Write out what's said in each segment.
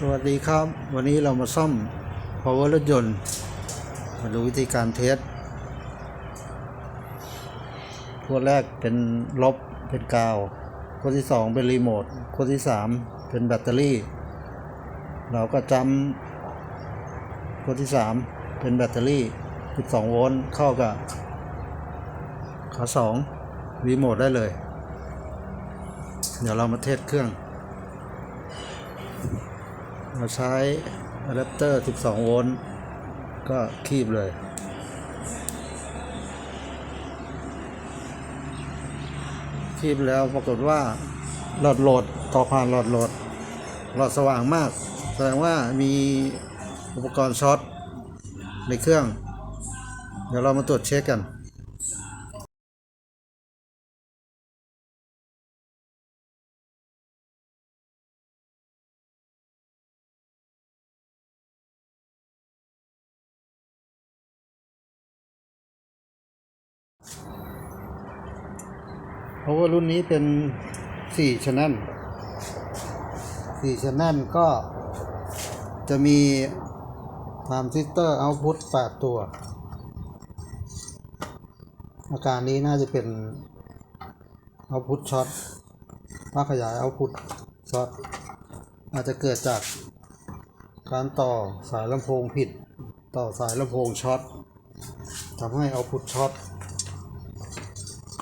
สวัสดีครับ วันนี้เรามาซ่อม power รถยนต์ มาดูวิธีการเทสขั้วแรกเป็นลบเป็นกาวขั้วที่สองเป็นรีโมทขั้วที่สามเป็นแบตเตอรี่ เราก็จำขั้วที่สามเป็นแบตเตอรี่ 12 โวลต์เข้ากับขาสองรีโมทได้เลย เดี๋ยวเรามาเทสเครื่อง เราใช้อะแดปเตอร์ 12 โวลต์ ก็คีบเลยคีบแล้วปรากฏว่าหลอดโหลดต่อผ่านหลอดโหลด หลอดสว่างมาก แสดงว่ามีอุปกรณ์ช็อตในเครื่อง เดี๋ยวเรามาตรวจเช็คกัน ว่ารุ่นนี้เป็น4ช anel 4 channel ก็จะมี transistor output 8ตัว อาการนี้น่าจะเป็น output short ว่าขยาย output short อาจจะเกิดจากการต่อสายลำโพงผิด ต่อสายลำโพงช็อตทำให้ output ช็อต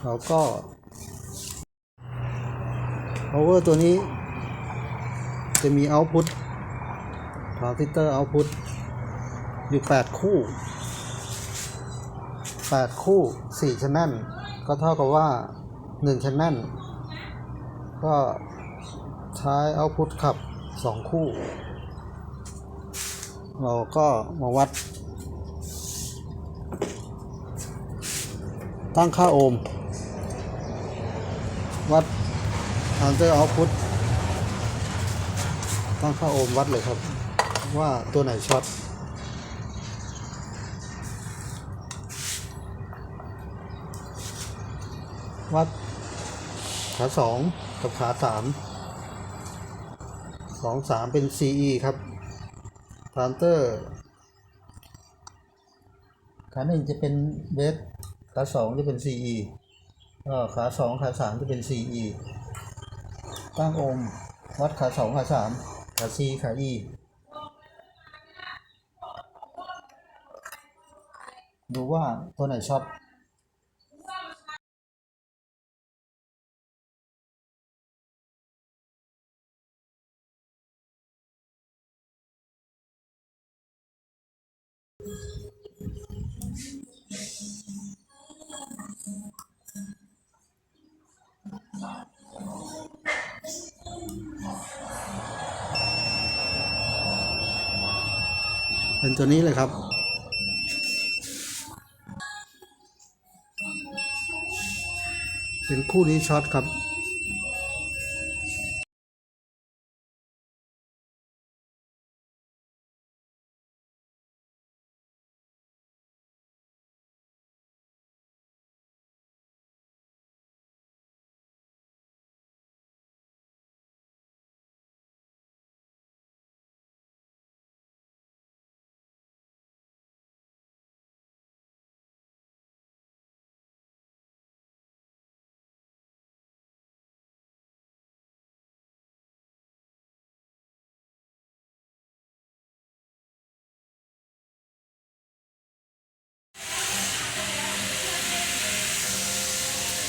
แล้วก็ power ตัวนี้ จะมี output transistor output อยู่ 8 คู่ 8 คู่ 4 channel ก็เท่ากับว่า 1 channel ก็ใช้ output ขับ 2 คู่ เราก็มาวัด ตั้งค่าโอห์มวัด transistor output ตั้งค่าโอห์มวัดเลยครับ ว่าตัวไหนช็อตวัดขาสองกับขาสามสองสามเป็น CE ครับทรานเตอร์ขาหนึ่งจะเป็นเบสขาสองจะเป็น CE ก็ขาสองขาสามจะเป็น CE ตั้งโอห์มวัดขาสองขาสามขาสี่ขาอีดูว่าตัวไหนช็อต เป็นตัวนี้เลยครับ เป็นคู่นี้ช็อตครับ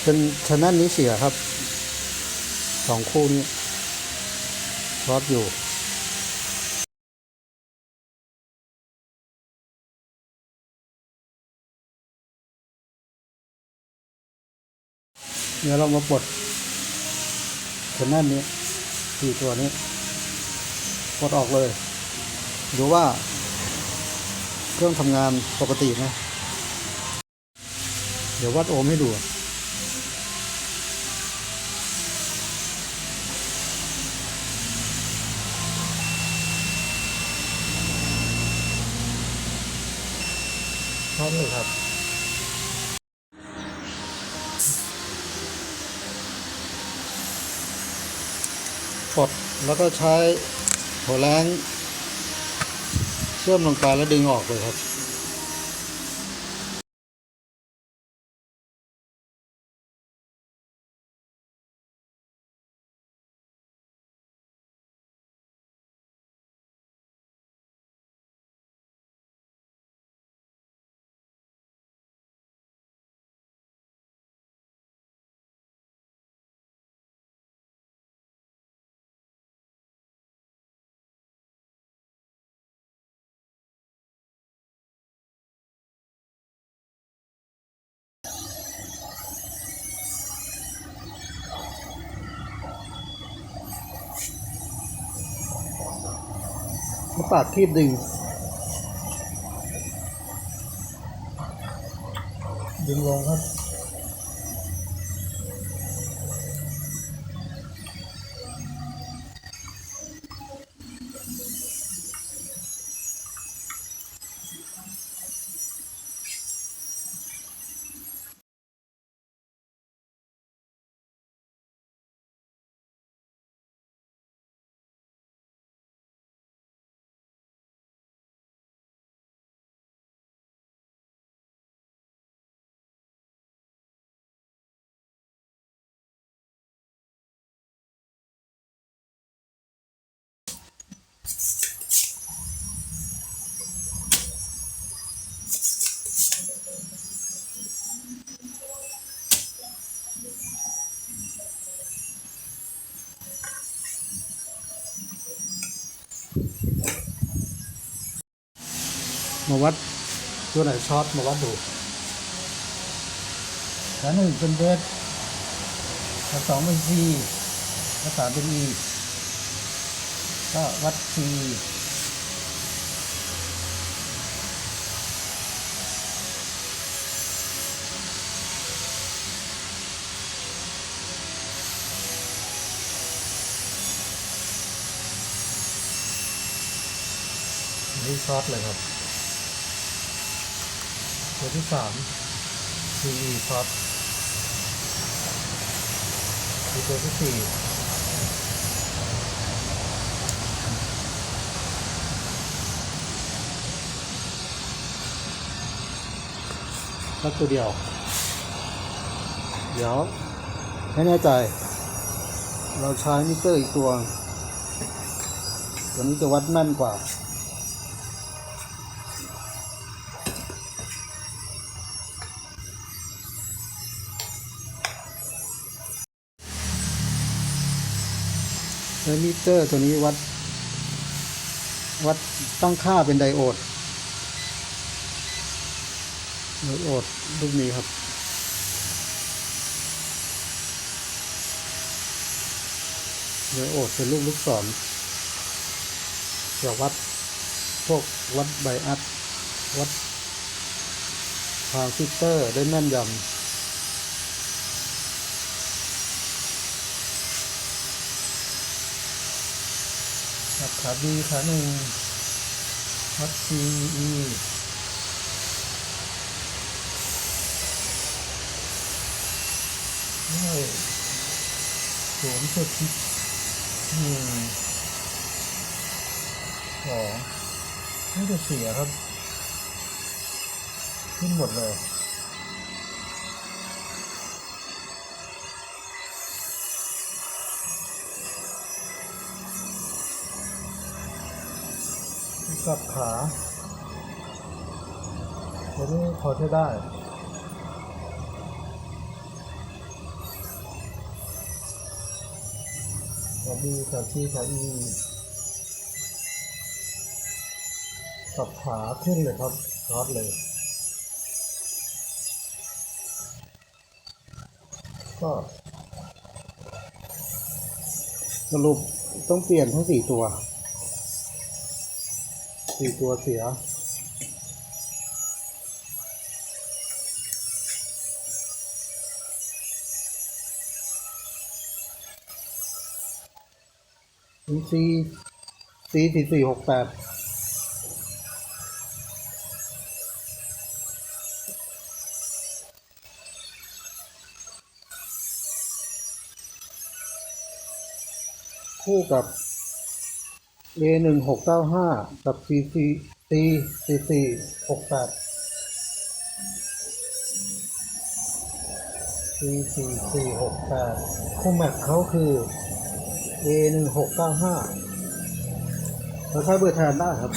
เป็นชนลนี้เสียครับสองคู่นี้ชอตอยู่เดี๋ยวเรามาปลดชนลนี้สี่ตัวนี้ปลดออกเลยดูว่าเครื่องทำงานปกติไหมเดี๋ยววัดโอห์มให้ดู อมเลยครับกดแล้วก็ใช้หัวแรงเชื่อมลงไปแล้วดึงออกเลยครับ ปากคีบดึง ดึงลงครับ มาวัดตัวไหนช็อตมาวัดดูขาหนึ่งเป็นเบสขาสองเป็นซีขาสามเป็นอีก็วัดซีนี่ช็อตเลยครับ ตัวที่สาม CE ช็อตคือตัวที่สี่ตัวเดียว เดี๋ยวให้แน่ใจ เราใช้มิเตอร์อีกตัว ตัวนี้จะวัดแม่นกว่า แล้วมิเตอร์ตัวนี้วัด วัดตั้งค่าเป็นไดโอด ไดโอดลูกนี้ครับ ไดโอดเป็นลูกลูกศรจะวัดพวกวัดไบอัสวัดทรานซิสเตอร์ได้แม่นยำ ครับ ขาบีขาหนึ่งวัดซีอีนี่ศูนย์จุดหนึ่งสองนี่จะเสียครับ ขึ้นหมดเลย กับขาตัวนี้พอใช้ได้ขาบีขาชีขาอีกับขาขึ้นเลยครับช็อตเลย ก็สรุปต้องเปลี่ยนทั้งสี่ตัว สี่ตัวเสียซีซีซีสี่สี่หกแปดคู่กับ A หนึ่งหกเก้าห้ากับ C C C C C หกแปด C C C หกแปดคู่แม็กเขาคือ A หนึ่งหกเก้าห้าเราใช้เบอร์แทนได้ครับ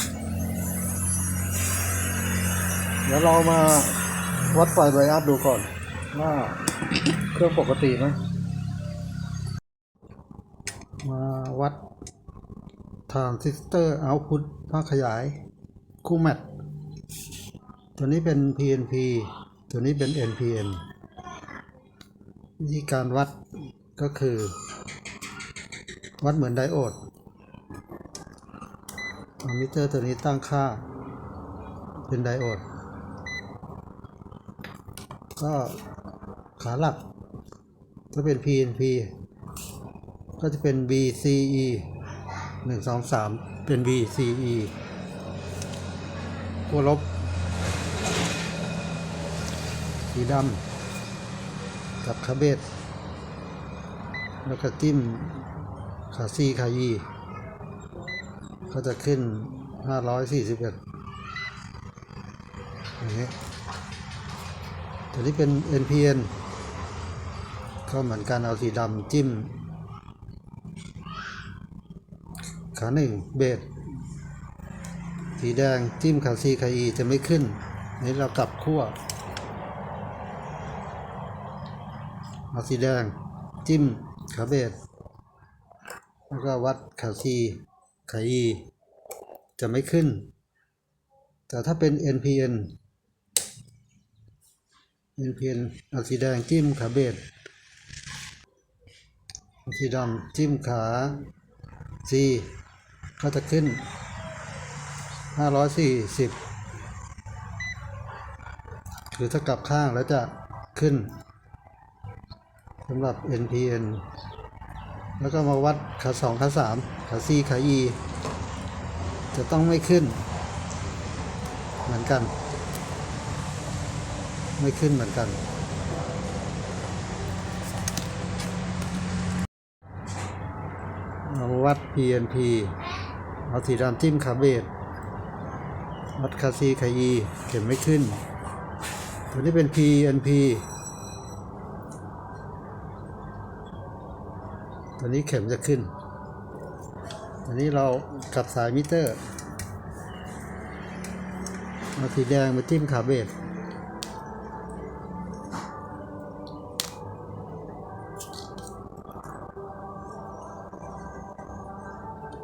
เดี๋ยวเรามาวัดไฟไบอัพดูก่อนว่าเครื่องปกติไหม ทรานซิสเตอร์เอาพุตภาคขยาย คู่แมทตัวนี้เป็น PNP ตัวนี้เป็น NPN วิธีการวัดก็คือ วัดเหมือนไดโอดอมิเตอร์ตัวนี้ตั้งค่า เป็นไดโอด ก็ขาหลักถ้าเป็น PNP ก็จะเป็น BCE หนึ่งสองสามเป็น BCE ขั้วลบ สีดำกับคาเบตแล้วก็จิ้มขาซีขายีก็จะขึ้น 541อย่างนี้ตัวนี้เป็น NPN ก็เหมือนกันเอาสีดำจิ้ม ขาหนึ่งเบสสีแดงจิ้มขาซีขาอีจะไม่ขึ้น นี่เรากลับขั้วเอาสีแดงจิ้มขาเบสแล้วก็วัดขาซีขาอีจะไม่ขึ้น แต่ถ้าเป็น NPN NPN เอาสีแดงจิ้มขาเบสสีดำจิ้มขา C ก็จะขึ้น 540คือถ้ากลับข้างแล้วจะขึ้นสำหรับ NPN แล้วก็มาวัดขา2ขา3ขา C ขา E จะต้องไม่ขึ้น เหมือนกัน ไม่ขึ้นเหมือนกันเอาวัด PNP เอาสีดำจิ้มขาเบสวัดคาซีคาอีเข็มไม่ขึ้น ตัวนี้เป็น PNP ตัวนี้เข็มจะขึ้นตัวนี้เรากลับสายมิเตอร์เอาสีแดงมาจิ้มขาเบส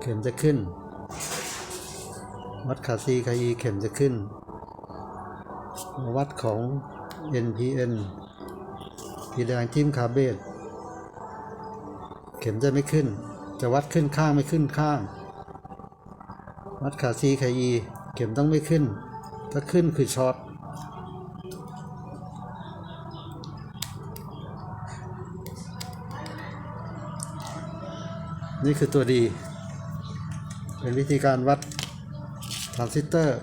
เข็มจะขึ้น วัดขาซีขาอีเข็มจะขึ้น วัดของ NPN สีแดงจิ้มคาเบสเข็มจะไม่ขึ้น จะวัดขึ้นข้างไม่ขึ้นข้าง วัดขาซีขาอีเข็มต้องไม่ขึ้น ถ้าขึ้นคือช็อตนี่คือตัวดี เป็นวิธีการวัด ทรานซิสเตอร์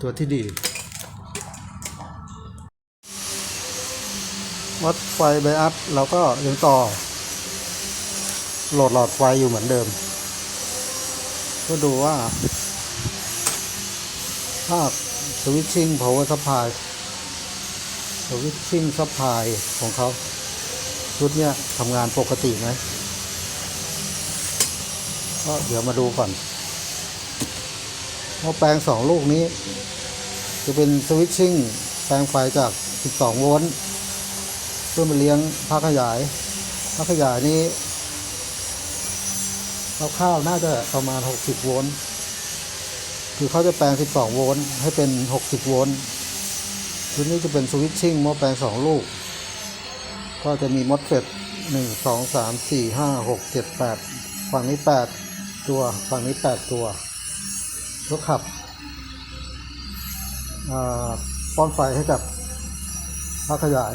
ตัวที่ดี วัดไฟไบอัสเราก็ยังต่อ โหลดหลอดไฟอยู่เหมือนเดิม ก็ดูว่า ภาพ switching power supply switching supply ของเขาชุดเนี้ยทำงานปกติไหมก็เดี๋ยวมาดูก่อน ว่าแปลงสองลูกนี้ จะเป็นสวิตชิ่งแปลงไฟจาก 12 โวลต์เพื่อมาเลี้ยงภาคขยายภาคขยายนี้คร่าวๆน่าจะประมาณ 60 โวลต์คือเขาจะแปลง 12 โวลต์ให้เป็น 60 โวลต์ชุดนี้จะเป็นสวิตชิ่งหม้อแปลง 2 ลูก ก็จะมีมอสเฟต1 2 3 4 5 6 7 8 ฝั่งนี้ 8 ตัว ฝั่งนี้ 8 ตัว แล้วขับป้อนไฟให้กับพักขยาย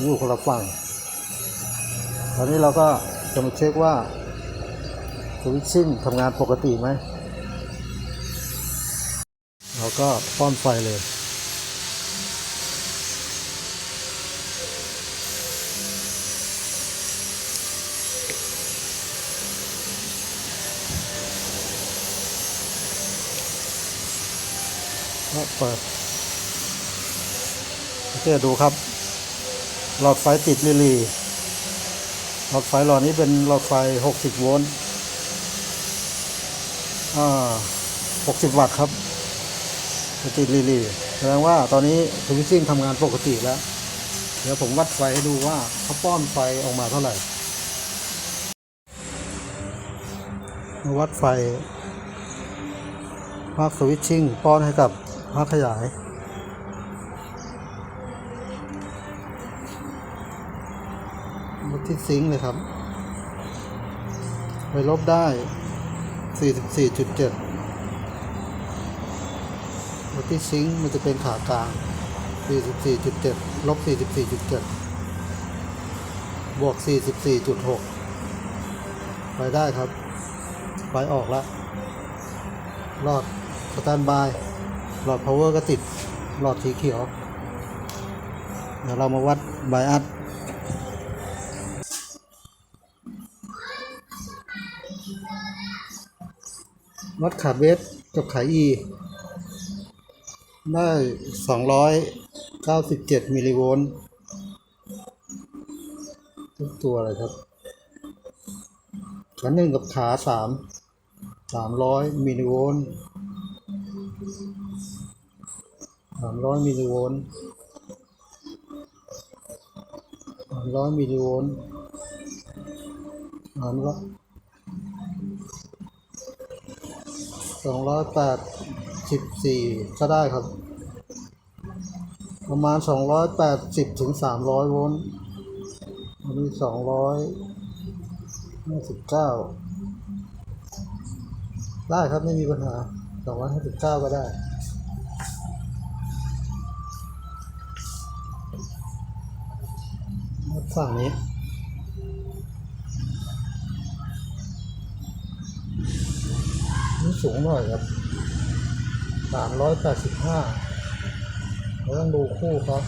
อยู่คนละฝั่ง ตอนนี้เราก็จะมาเช็คว่าสวิตชิ่งทำงานปกติไหม เราก็ป้อนไฟเลย ก็เปิดโอเคดูครับ หลอดไฟติดลิลีหลอดไฟหลอดนี้เป็นหลอดไฟ 60 โวลต์อ่า60 วัตต์ครับติดลิลีแสดงว่าตอนนี้สวิตชิ่งทำงานปกติแล้ว เดี๋ยวผมวัดไฟให้ดูว่าเขาป้อนไฟออกมาเท่าไหร่วัดไฟภาคสวิตชิ่งป้อนให้กับ ภาขยายวัดที่ซิงค์เลยครับ ไปลบได้ 44.7วัดที่ซิงค์มันจะเป็นขากลาง 44.7 ลบ 44.7 บวก 44.6 ไปได้ครับ ไปออกแล้วหลอดสแตนบาย หลอด power ก็ติดหลอดสีเขียว เดี๋ยวเรามาวัดไบอัสวัดขาเบสกับขา E ได้ 297 มิลลิโวลต์ทุกตัวเลยครับขาหนึ่งกับขาสาม300มิลลิโวลต์ 300มิลลิโวลต์300มิลลิโวลต์300สองร้อยแปดสิบสี่ก็ได้ครับ ประมาณสองร้อยแปดสิบถึงสามร้อยโวลต์อันนี้สองร้อยห้าสิบเก้าได้ครับไม่มีปัญหาสองร้อยห้าสิบเก้าก็ได้ ฝั่งนี้นี่สูงหน่อยครับสามร้อยแปดสิบห้าเราต้องดูคู่ครับ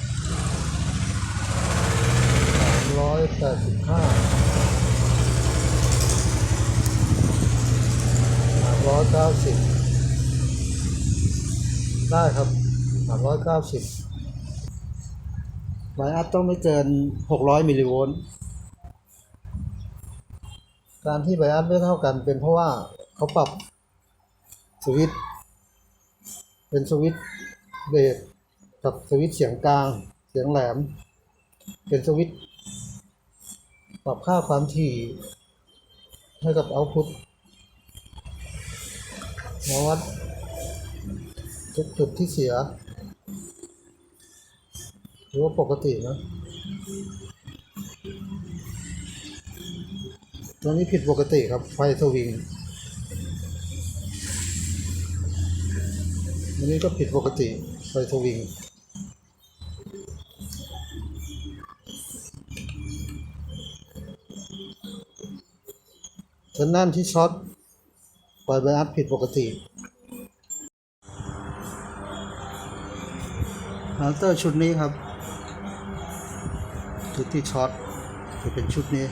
สามร้อยแปดสิบห้าสามร้อยเก้าสิบได้ครับสามร้อยเก้าสิบ ไบอัพต้องไม่เกินหกร้อยมิลลิโวลต์ การที่ไบอัพไม่เท่ากันเป็นเพราะว่าเขาปรับสวิตเป็นสวิตเบสกับสวิตเสียงกลาง เสียงแหลม เป็นสวิตปรับค่าความถี่ให้กับเอาพุตมาวัดจุดจุดที่เสีย หรือว่าปกตินะตัวนี้ผิดปกติครับไฟสวิงอันนี้ก็ผิดปกติไฟสวิงชั้นนั่นที่ช็อตปล่อยไบอัพผิดปกติฮัลเตอร์ชุดนี้ครับ ชุดที่ช็อตจะเป็นชุดนี้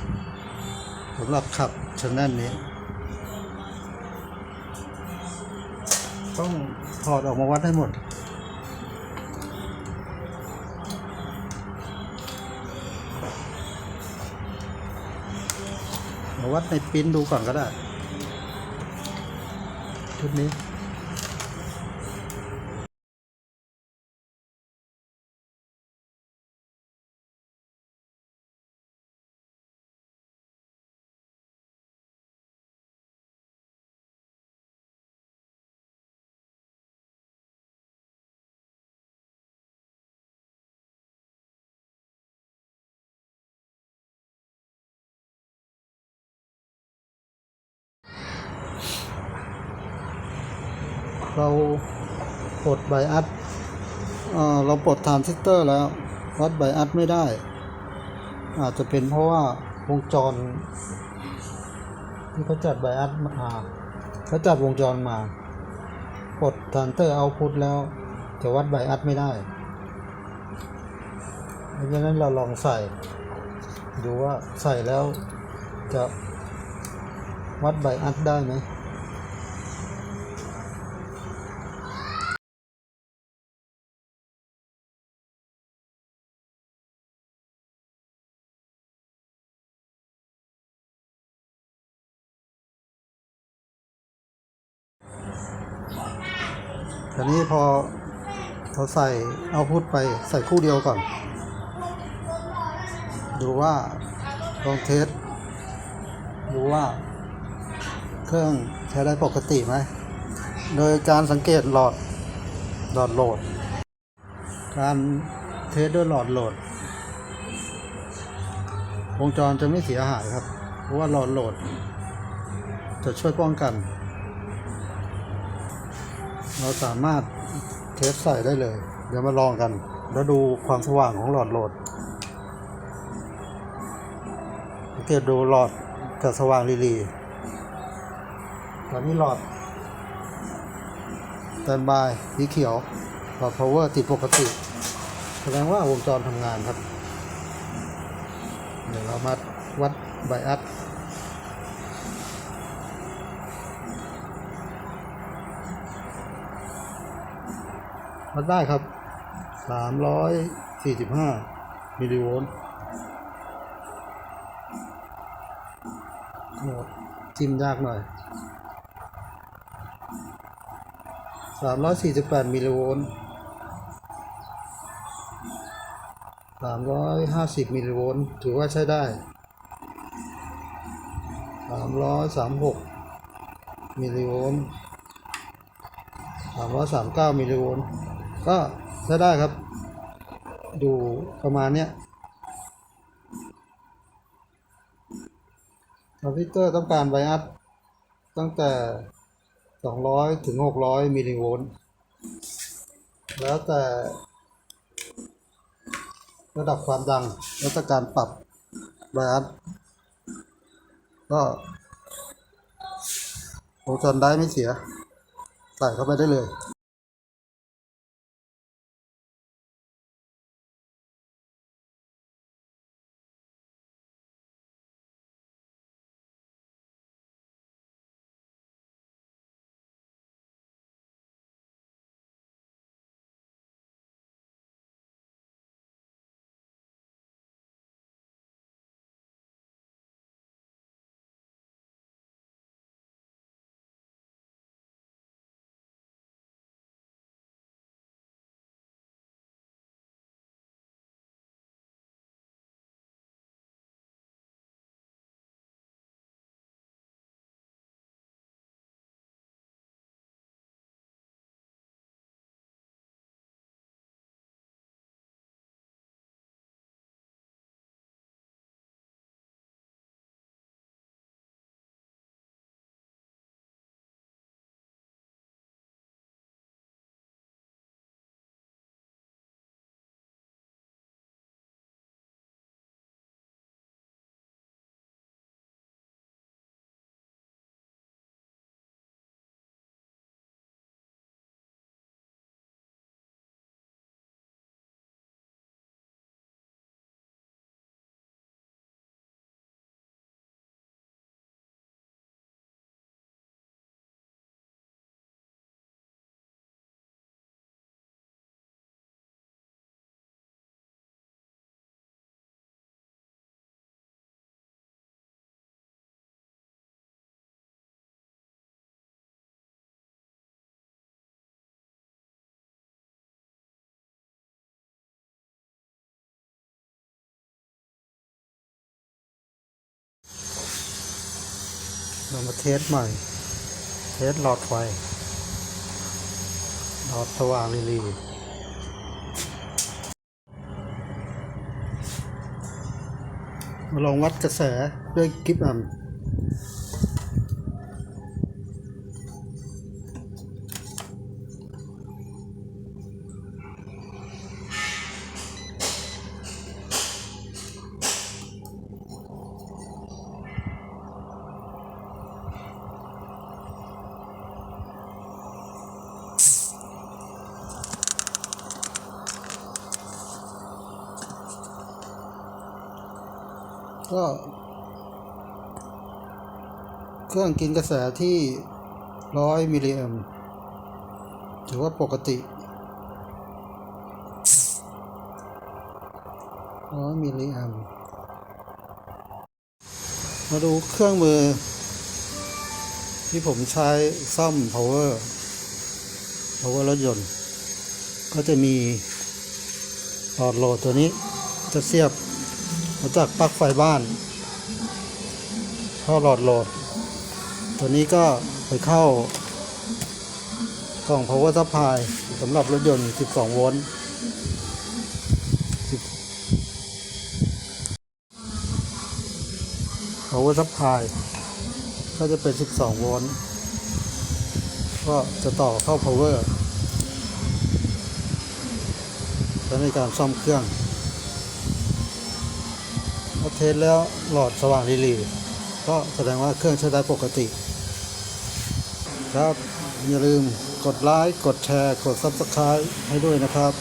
สำหรับขับชั้นนั่นนี้ ต้องถอดออกมาวัดให้หมดมาวัดในปิ้นดูก่อนก็ได้ชุดนี้ ไบอัสเราปลดทรานซิสเตอร์แล้ววัดไบอัสไม่ได้ อาจจะเป็นเพราะว่าวงจร ที่เขาจัดไบอัสมาเขาจัดวงจรมาปลดทรานเตอร์เอาพุทแล้ว จะวัดไบอัสไม่ได้เพราะฉะนั้นเราลองใส่ ดูว่าใส่แล้วจะวัดไบอัสได้ไหม ใส่เอาพุทไปใส่คู่เดียวก่อน ดูว่าลองเทสดูว่า เครื่องใช้ได้ปกติไหม โดยการสังเกตหลอดหลอดโหลด การเทสด้วยหลอดโหลด วงจรจะไม่เสียหายครับ เพราะว่าหลอดโหลด จะช่วยป้องกัน เราสามารถ ทสใส่ได้เลย เดี๋ยวมาลองกัน แล้วดูความสว่างของหลอดโหลดสังเกตดูหลอดจะสว่างรีๆตอนนี้หลอดแตนบายสีเขียวหลอด power ติดปกติ แสดงว่าวงจรทำงานครับ เดี๋ยวเรามาวัดไบอัส วัดได้ครับสามร้อยสี่สิบห้ามิลลิโวลต์จิ้มยากหน่อยสามร้อยสี่สิบแปดมิลลิโวลต์สามร้อยห้าสิบมิลลิโวลต์ถือว่าใช้ได้สามร้อยสามหกมิลลิโวลต์สามร้อยสามเก้ามิลลิโวลต์ ก็ใช้ได้ครับ อยู่ประมาณเนี้ยคอมพิวเตอร์ต้องการไบอัสตั้งแต่ 200 ถึง 600 มิลลิโวลต์ แล้วแต่ระดับความดัง แล้วแต่การปรับไบอัสก็วงจรได้ไม่เสีย ใส่เข้าไปได้เลย เรามาเทสใหม่ เทสหลอดไฟ หลอดสว่างรีลีมาลองวัดกระแสด้วยกิฟต์อัม ก็ เครื่องกินกระแสที่ร้อยมิลลิแอมถือว่าปกติร้อยมิลลิแอมมาดูเครื่องมือ ที่ผมใช้ซ่อม power เพราะว่ารถยนต์ ก็จะมีหลอดโหลดตัวนี้จะเสียบ มาจากปลั๊กไฟบ้านเข้าหลอดโหลด ตัวนี้ก็ไปเข้ากล่อง power supply สำหรับรถยนต์ 12 โวลต์ power supply ก็จะเป็น 12 โวลต์ ก็จะต่อเข้า power ใช้ในการซ่อมเครื่อง เทสแล้วหลอดสว่างรีๆก็แสดงว่าเครื่องใช้ได้ปกติ ครับ อย่าลืมกดไลค์กดแชร์ กด Subscribe ให้ด้วยนะครับ